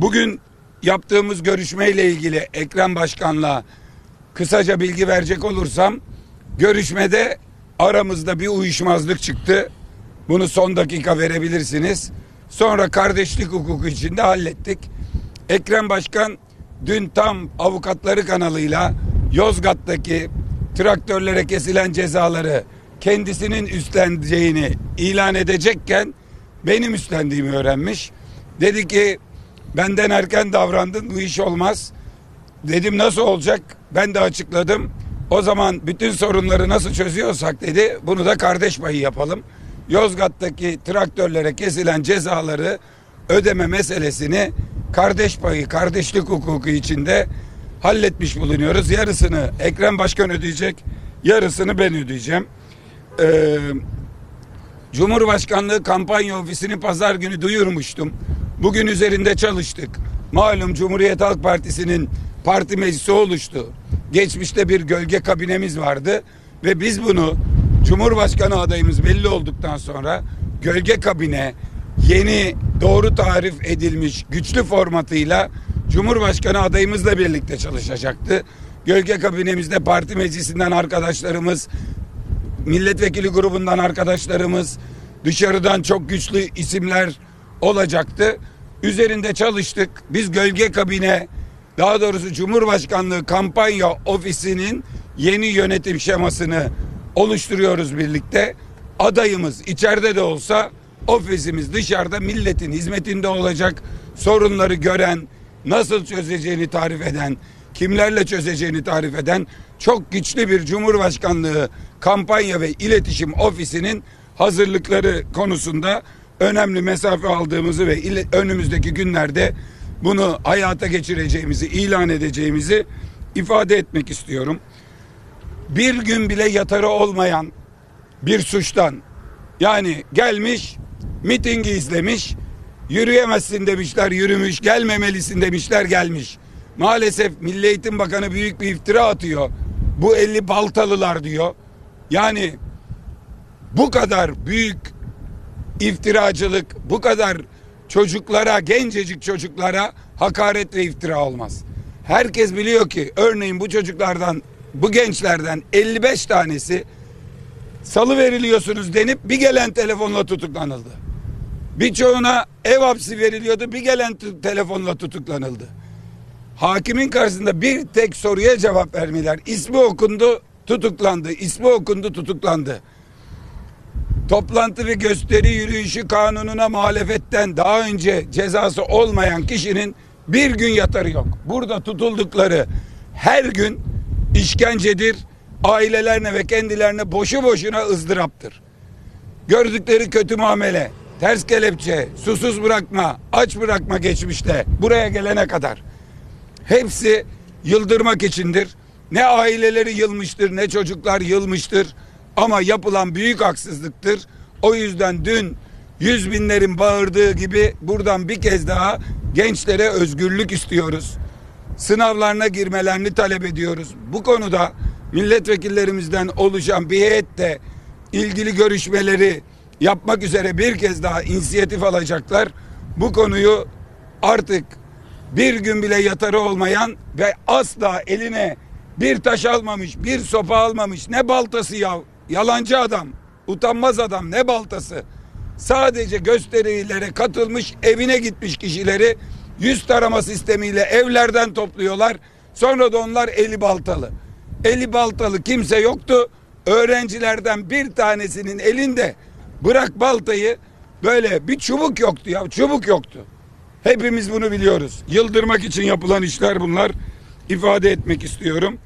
Bugün yaptığımız görüşmeyle ilgili Ekrem Başkan'la kısaca bilgi verecek olursam görüşmede aramızda bir uyuşmazlık çıktı. Bunu son dakika verebilirsiniz. Sonra kardeşlik hukuku içinde hallettik. Ekrem Başkan dün tam avukatları kanalıyla Yozgat'taki traktörlere kesilen cezaları kendisinin üstleneceğini ilan edecekken benim üstlendiğimi öğrenmiş. Dedi ki benden erken davrandın bu iş olmaz. Dedim nasıl olacak? Ben de açıkladım. O zaman bütün sorunları nasıl çözüyorsak dedi bunu da kardeş payı yapalım. Yozgat'taki traktörlere kesilen cezaları ödeme meselesini kardeş payı, kardeşlik hukuku içinde halletmiş bulunuyoruz. Yarısını Ekrem Başkan ödeyecek, yarısını ben ödeyeceğim. Ee, Cumhurbaşkanlığı kampanya ofisini pazar günü duyurmuştum. Bugün üzerinde çalıştık. Malum Cumhuriyet Halk Partisi'nin parti meclisi oluştu. Geçmişte bir gölge kabinemiz vardı ve biz bunu Cumhurbaşkanı adayımız belli olduktan sonra gölge kabine yeni doğru tarif edilmiş güçlü formatıyla Cumhurbaşkanı adayımızla birlikte çalışacaktı. Gölge kabinemizde parti meclisinden arkadaşlarımız, milletvekili grubundan arkadaşlarımız, dışarıdan çok güçlü isimler olacaktı. Üzerinde çalıştık. Biz gölge kabine, daha doğrusu Cumhurbaşkanlığı kampanya ofisinin yeni yönetim şemasını oluşturuyoruz birlikte. Adayımız içeride de olsa ofisimiz dışarıda milletin hizmetinde olacak. Sorunları gören, nasıl çözeceğini tarif eden, kimlerle çözeceğini tarif eden çok güçlü bir Cumhurbaşkanlığı kampanya ve iletişim ofisinin hazırlıkları konusunda önemli mesafe aldığımızı ve önümüzdeki günlerde bunu hayata geçireceğimizi, ilan edeceğimizi ifade etmek istiyorum. Bir gün bile yatarı olmayan bir suçtan yani gelmiş mitingi izlemiş yürüyemezsin demişler yürümüş gelmemelisin demişler gelmiş. Maalesef Milli Eğitim Bakanı büyük bir iftira atıyor. Bu 50 baltalılar diyor. Yani bu kadar büyük iftiracılık, bu kadar çocuklara, gencecik çocuklara hakaret ve iftira olmaz. Herkes biliyor ki örneğin bu çocuklardan, bu gençlerden 55 tanesi salı veriliyorsunuz denip bir gelen telefonla tutuklanıldı. Birçoğuna ev hapsi veriliyordu bir gelen telefonla tutuklanıldı. Hakimin karşısında bir tek soruya cevap vermiyorlar. İsmi okundu tutuklandı. İsmi okundu tutuklandı. Toplantı ve gösteri yürüyüşü kanununa muhalefetten daha önce cezası olmayan kişinin bir gün yatarı yok. Burada tutuldukları her gün işkencedir. Ailelerine ve kendilerine boşu boşuna ızdıraptır. Gördükleri kötü muamele, ters kelepçe, susuz bırakma, aç bırakma geçmişte buraya gelene kadar. Hepsi yıldırmak içindir. Ne aileleri yılmıştır ne çocuklar yılmıştır. Ama yapılan büyük haksızlıktır. O yüzden dün yüz binlerin bağırdığı gibi buradan bir kez daha gençlere özgürlük istiyoruz. Sınavlarına girmelerini talep ediyoruz. Bu konuda milletvekillerimizden oluşan bir heyet de ilgili görüşmeleri yapmak üzere bir kez daha inisiyatif alacaklar. Bu konuyu artık bir gün bile yatarı olmayan ve asla eline bir taş almamış, bir sopa almamış, ne baltası ya, yalancı adam, utanmaz adam, ne baltası. Sadece gösterilere katılmış, evine gitmiş kişileri yüz tarama sistemiyle evlerden topluyorlar. Sonra da onlar eli baltalı. Eli baltalı kimse yoktu. Öğrencilerden bir tanesinin elinde bırak baltayı böyle bir çubuk yoktu ya, çubuk yoktu. Hepimiz bunu biliyoruz. Yıldırmak için yapılan işler bunlar. ifade etmek istiyorum.